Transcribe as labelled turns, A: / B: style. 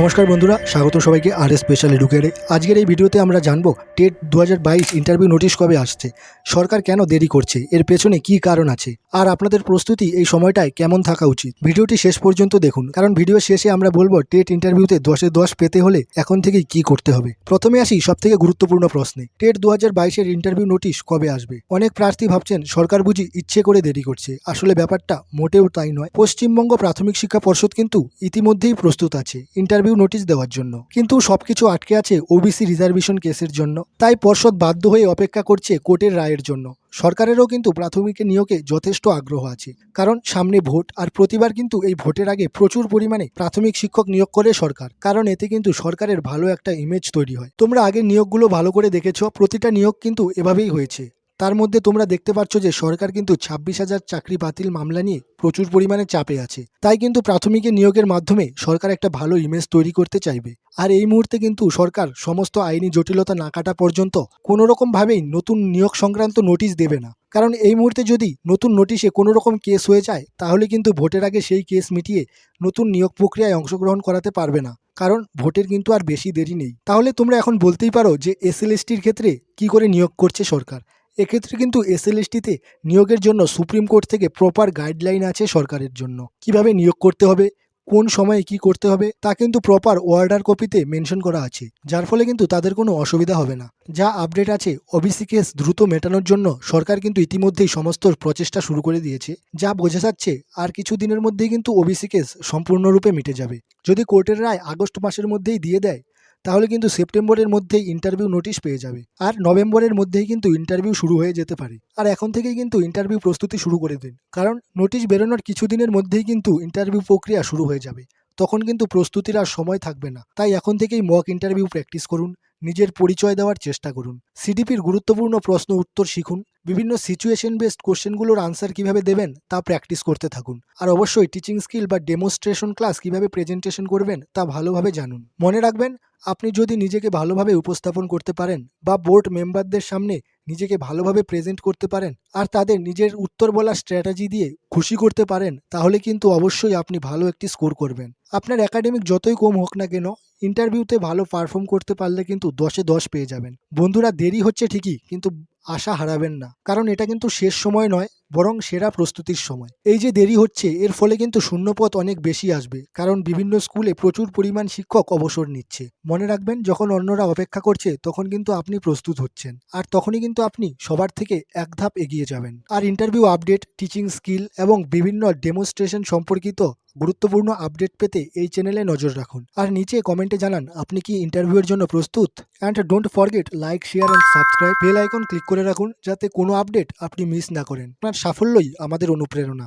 A: নমস্কার বন্ধুরা, স্বাগত সবাইকে আর স্পেশাল এডুকেয়ারে আজকের এই ভিডিওতে আমরা জানব টেট দু হাজার বাইশ ইন্টারভিউ নোটিশ কবে আসছে, সরকার কেন দেরি করছে, এর পেছনে কি কারণ আছে, আর আপনাদের প্রস্তুতি এই সময়টায় কেমন থাকা উচিত। ভিডিওটি শেষ পর্যন্ত দেখুন, কারণ ভিডিও শেষে আমরা বলব টেট ইন্টারভিউতে দশে দশ পেতে হলে এখন থেকেই কি করতে হবে। প্রথমে আসি সব থেকে গুরুত্বপূর্ণ প্রশ্নে টেট দু হাজার ইন্টারভিউ নোটিশ কবে আসবে? অনেক প্রার্থী ভাবছেন, সরকার বুঝি ইচ্ছে করে দেরি করছে, আসলে ব্যাপারটা মোটেও তাই নয়। পশ্চিমবঙ্গ প্রাথমিক শিক্ষা পর্ষদ কিন্তু ইতিমধ্যেই প্রস্তুত আছে ইন্টারভিউ নোটিশ দেওয়ার জন্য। কিন্তু সবকিছু আটকে আছে ওবিসি রিজার্ভেশন কেসের জন্য। তাই পর্ষদ বাধ্য হয়ে অপেক্ষা করছে কোর্টের রায়ের জন্য। সরকারেরও কিন্তু প্রাথমিক নিয়োগে যথেষ্ট আগ্রহ আছে। কারণ সামনে ভোট আর প্রতিবার কিন্তু এই ভোটের আগে প্রচুর পরিমাণে প্রাথমিক শিক্ষক নিয়োগ করে সরকার। কারণ এতে কিন্তু সরকারের ভালো একটা ইমেজ তৈরি হয়। তোমরা আগের নিয়োগগুলো ভালো করে দেখেছ, প্রতিটা নিয়োগ কিন্তু এভাবেই হয়েছে। তার মধ্যে তোমরা দেখতে পাচ্ছ যে সরকার কিন্তু ছাব্বিশ হাজার চাকরি বাতিল মামলা নিয়ে প্রচুর পরিমাণে চাপে আছে। তাই কিন্তু প্রাথমিকের নিয়োগের মাধ্যমে সরকার একটা ভালো ইমেজ তৈরি করতে চাইবে। আর এই মুহূর্তে কিন্তু সরকার সমস্ত আইনি জটিলতা না কাটা পর্যন্ত কোনো রকমভাবেই নতুন নিয়োগ সংক্রান্ত নোটিশ দেবে না। কারণ এই মুহূর্তে যদি নতুন নোটিশে কোনো রকম কেস হয়ে যায়, তাহলে কিন্তু ভোটের আগে সেই কেস মিটিয়ে নতুন নিয়োগ প্রক্রিয়ায় অংশগ্রহণ করাতে পারবে না। কারণ ভোটের কিন্তু আর বেশি দেরি নেই। তাহলে তোমরা এখন বলতেই পারো যে এসএলএসটির ক্ষেত্রে কি করে নিয়োগ করছে সরকার। এক্ষেত্রে কিন্তু এসএলএসটিতে নিয়োগের জন্য সুপ্রিম কোর্ট থেকে প্রপার গাইডলাইন আছে সরকারের জন্য। কীভাবে নিয়োগ করতে হবে? কোন সময়ে কি করতে হবে? তা কিন্তু প্রপার অর্ডার কপিতে মেনশন করা আছে। যার ফলে কিন্তু তাদের কোনো অসুবিধা হবে না। যা আপডেট আছে ওবিসি কেস দ্রুত মেটানোর জন্য সরকার কিন্তু ইতিমধ্যেই সমস্ত প্রচেষ্টা শুরু করে দিয়েছে। যা বোঝা যাচ্ছে, আর কিছু দিনের মধ্যেই কিন্তু ওবিসি কেস সম্পূর্ণরূপে মিটে যাবে। যদি কোর্টের রায় আগস্ট মাসের মধ্যেই দিয়ে দেয় তাহলে কিন্তু সেপ্টেম্বরের মধ্যেই ইন্টারভিউ নোটিশ পেয়ে যাবে। আর নভেম্বরের মধ্যেই কিন্তু ইন্টারভিউ শুরু হয়ে যেতে পারে। আর এখন থেকেই কিন্তু ইন্টারভিউ প্রস্তুতি শুরু করে দিন। কারণ নোটিশ বেরোনোর কিছুদিনের মধ্যেই কিন্তু ইন্টারভিউ প্রক্রিয়া শুরু হয়ে যাবে। তখন কিন্তু প্রস্তুতির আর সময় থাকবে না। তাই এখন থেকেই মক ইন্টারভিউ প্র্যাকটিস করুন, নিজের পরিচয় দেওয়ার চেষ্টা করুন। সিডিপির গুরুত্বপূর্ণ প্রশ্ন উত্তর শিখুন, বিভিন্ন সিচুয়েশন বেসড কোশ্চেনগুলোর আনসার কীভাবে দেবেন তা প্র্যাকটিস করতে থাকুন। আর অবশ্যই টিচিং স্কিল বা ডেমনস্ট্রেশন ক্লাস কীভাবে প্রেজেন্টেশন করবেন তা ভালোভাবে জানুন। মনে রাখবেন আপনি যদি নিজেকে ভালোভাবে উপস্থাপন করতে পারেন বা বোর্ড মেম্বারদের সামনে নিজেকে ভালোভাবে প্রেজেন্ট করতে পারেন আর তাদের নিজের উত্তর বলার স্ট্র্যাটেজি দিয়ে খুশি করতে পারেন, তাহলে কিন্তু অবশ্যই আপনি ভালো একটি স্কোর করবেন। আপনার একাডেমিক যতই কম হোক না কেন ইন্টারভিউতে ভালো পারফর্ম করতে পারলে কিন্তু দশে দশ পেয়ে যাবেন। বন্ধুরা, দেরি হচ্ছে ঠিকই, কিন্তু আশা হারাবেন না। কারণ এটা কিন্তু শেষ সময় নয় বরং সেরা প্রস্তুতির সময়। এই যে দেরি হচ্ছে, এর ফলে কিন্তু শূন্যপথ অনেক বেশি আসবে, কারণ বিভিন্ন স্কুলে প্রচুর পরিমাণ শিক্ষক অবসর নিচ্ছে। মনে রাখবেন, যখন অন্যরা অপেক্ষা করছে, তখন কিন্তু আপনি প্রস্তুত হচ্ছেন, আর তখনই কিন্তু আপনি সবার থেকে এক ধাপ এগিয়ে যাবেন। আর ইন্টারভিউ আপডেট টিচিং স্কিল এবং বিভিন্ন ডেমনস্ট্রেশন সম্পর্কিত গুরুত্বপূর্ণ আপডেট পেতে এই চ্যানেলে নজর রাখুন। আর নিচে কমেন্টে জানান, আপনি কি ইন্টারভিউয়ের জন্য প্রস্তুত? And don't forget like share and subscribe bell icon click করে রাখুন, যাতে কোনো আপডেট আপনি মিস না করেন। আপনার সাফল্যই আমাদের অনুপ্রেরণা।